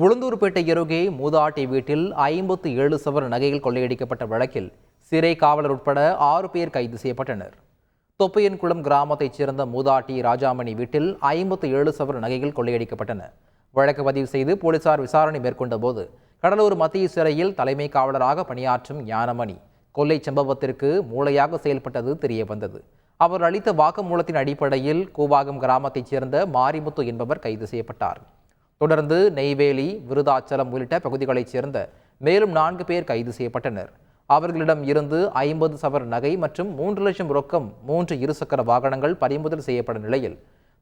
உளுந்தூர்பேட்டை அருகே மூதாட்டி வீட்டில் ஐம்பத்து ஏழு சவர நகைகள் கொள்ளையடிக்கப்பட்ட வழக்கில் சிறை காவலர் உட்பட ஆறு பேர் கைது செய்யப்பட்டனர். தொப்பையன்குளம் கிராமத்தைச் சேர்ந்த மூதாட்டி ராஜாமணி வீட்டில் ஐம்பத்து ஏழு சவர நகைகள் கொள்ளையடிக்கப்பட்டன. வழக்கு பதிவு செய்து போலீசார் விசாரணை மேற்கொண்ட போது கடலூர் மத்திய சிறையில் தலைமை காவலராக பணியாற்றும் ஞானமணி கொள்ளை சம்பவத்திற்கு மூளையாக செயல்பட்டது தெரிய வந்தது அவர் அளித்த வாக்குமூலத்தின் அடிப்படையில் கூவாகம் கிராமத்தைச் சேர்ந்த மாரிமுத்து என்பவர் கைது செய்யப்பட்டார். தொடர்ந்து நெய்வேலி விருதாச்சலம் உள்ளிட்ட பகுதிகளைச் சேர்ந்த மேலும் நான்கு பேர் கைது செய்யப்பட்டனர். அவர்களிடம் இருந்து ஐம்பது சவர் நகை மற்றும் மூன்று லட்சம் ரொக்கம் மூன்று இருசக்கர வாகனங்கள் பறிமுதல் செய்யப்பட்ட நிலையில்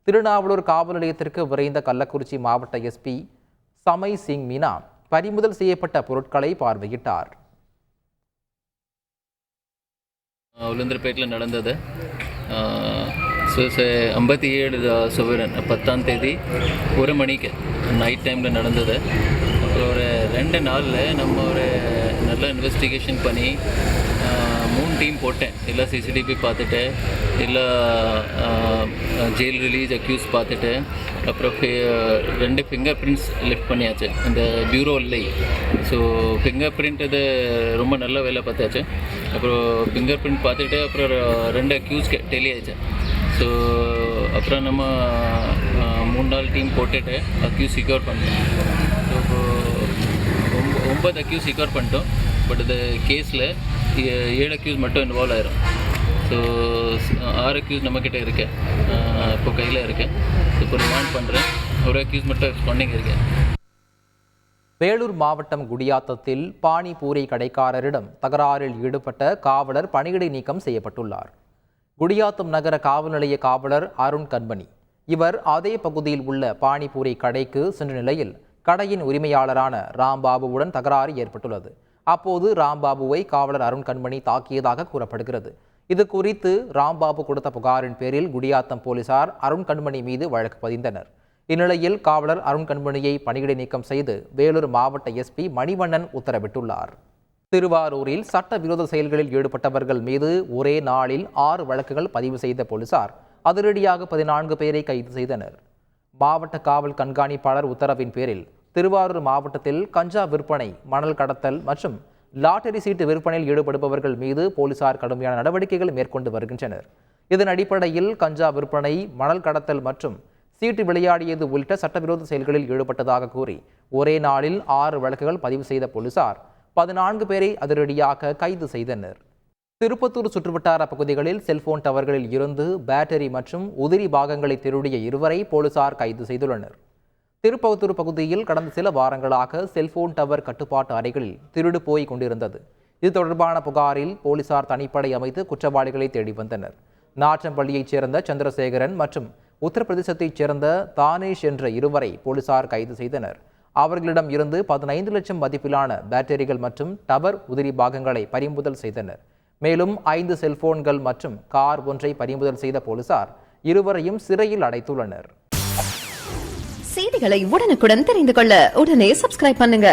திருநாவலூர் காவல் நிலையத்திற்கு விரைந்த கள்ளக்குறிச்சி மாவட்ட எஸ்பி சமை சிங் மீனா பறிமுதல் செய்யப்பட்ட பொருட்களை பார்வையிட்டார். உளுந்தர்பேட்டில் நடந்தது. ஸோ ஐம்பத்தி ஏழு uh, சுவரன் பத்தாம் தேதி ஒரு மணிக்கு நைட் டைமில் நடந்தது. அப்புறம் ஒரு ரெண்டு நாளில் நம்ம ஒரு நல்ல இன்வெஸ்டிகேஷன் பண்ணி மூணு டீம் போட்டேன். இல்லை சிசிடிவி பார்த்துட்டு இல்லை ஜெயில் ரிலீஸ் அக்யூஸ் பார்த்துட்டு அப்புறம் ரெண்டு ஃபிங்கர் பிரிண்ட்ஸ் லிஃப்ட் பண்ணியாச்சு. அந்த பியூரோ இல்லை ஸோ ஃபிங்கர் பிரிண்ட் இது ரொம்ப நல்ல வேலை பார்த்தாச்சு. அப்புறம் ஃபிங்கர் பிரிண்ட் பார்த்துட்டு அப்புறம் ரெண்டு அக்யூஸ்க்கு டெலி ஆயிடுச்சு. ஸோ அப்புறம் நம்ம மூணு நாள் டீம் போட்டுட்டு அக்யூஸ் சிக்யூர் பண்ணோம் ஸோ ஒம்ப ஒன்பது அக்யூஸ் சிக்யூர் பண்ணிட்டோம். பட் இந்த கேஸில் ஏழு அக்யூஸ் மட்டும் இன்வால்வ் ஆயிரும். ஸோ ஆறு அக்யூஸ் நம்மக்கிட்ட இருக்கு. இப்போ கையில் இருக்கு. இப்போ ரிமாண்ட் பண்ணுறேன் ஒரு அக்யூஸ் மட்டும் எக்ஸ்பாண்டிங் இருக்கேன் வேலூர் மாவட்டம் குடியாத்தத்தில் பானிபூரி கடைக்காரரிடம் தகராறில் ஈடுபட்ட காவலர் பணியிடை நீக்கம் செய்யப்பட்டுள்ளார். குடியாத்தம் நகர காவல் நிலைய காவலர் அருண் கண்மணி. இவர் அதே பகுதியில் உள்ள பானிபூரி கடைக்கு சென்ற நிலையில் கடையின் உரிமையாளரான ராம்பாபுவுடன் தகராறு ஏற்பட்டுள்ளது. அப்போது ராம்பாபுவை காவலர் அருண் கண்மணி தாக்கியதாக கூறப்படுகிறது. இது குறித்து ராம்பாபு கொடுத்த புகாரின் பேரில் குடியாத்தம் போலீசார் அருண் கண்மணி மீது வழக்கு பதிந்தனர். இந்நிலையில் காவலர் அருண் கண்மணியை பணியிடை நீக்கம் செய்து வேலூர் மாவட்ட எஸ்பி மணிவண்ணன் உத்தரவிட்டுள்ளார். திருவாரூரில் சட்டவிரோத செயல்களில் ஈடுபட்டவர்கள் மீது ஒரே நாளில் ஆறு வழக்குகள் பதிவு செய்த போலீசார் அதிரடியாக பதினான்கு பேரை கைது செய்தனர். மாவட்ட காவல் கண்காணிப்பாளர் உத்தரவின் பேரில் திருவாரூர் மாவட்டத்தில் கஞ்சா விற்பனை மணல் கடத்தல் மற்றும் லாட்டரி சீட்டு விற்பனையில் ஈடுபடுபவர்கள் மீது போலீசார் கடுமையான நடவடிக்கைகள் மேற்கொண்டு வருகின்றனர். இதன் அடிப்படையில் கஞ்சா விற்பனை மணல் கடத்தல் மற்றும் சீட்டு விளையாடியது உள்ளிட்ட சட்டவிரோத செயல்களில் ஈடுபட்டதாக கூறி ஒரே நாளில் ஆறு வழக்குகள் பதிவு செய்த போலீசார் பதினான்கு பேரை அதிரடியாக கைது செய்தனர் திருப்பத்தூர் சுற்றுவட்டார பகுதிகளில் செல்போன் டவர்களில் இருந்து பேட்டரி மற்றும் உதிரி பாகங்களை திருடிய இருவரை போலீசார் கைது செய்துள்ளனர். திருப்பத்தூர் பகுதியில் கடந்த சில வாரங்களாக செல்போன் டவர் கட்டுப்பாட்டு அறைகளில் திருடு போய் கொண்டிருந்தது. இது தொடர்பான புகாரில் போலீசார் தனிப்படை அமைத்து குற்றவாளிகளை தேடி வந்தனர். நாற்றம்பள்ளியைச் சேர்ந்த சந்திரசேகரன் மற்றும் உத்தரப்பிரதேசத்தைச் சேர்ந்த தானேஷ் என்ற இருவரை போலீசார் கைது செய்தனர். அவர்களிடம் இருந்து பதினைந்து லட்சம் மதிப்பிலான பேட்டரிகள் மற்றும் டவர் உதிரி பாகங்களை பறிமுதல் செய்தனர். மேலும் ஐந்து செல்போன்கள் மற்றும் கார் ஒன்றை பறிமுதல் செய்த போலீசார் இருவரையும் சிறையில் அடைத்துள்ளனர். செய்திகளை உடனுக்குடன் தெரிந்து கொள்ள உடனே சப்ஸ்கிரைப் பண்ணுங்க.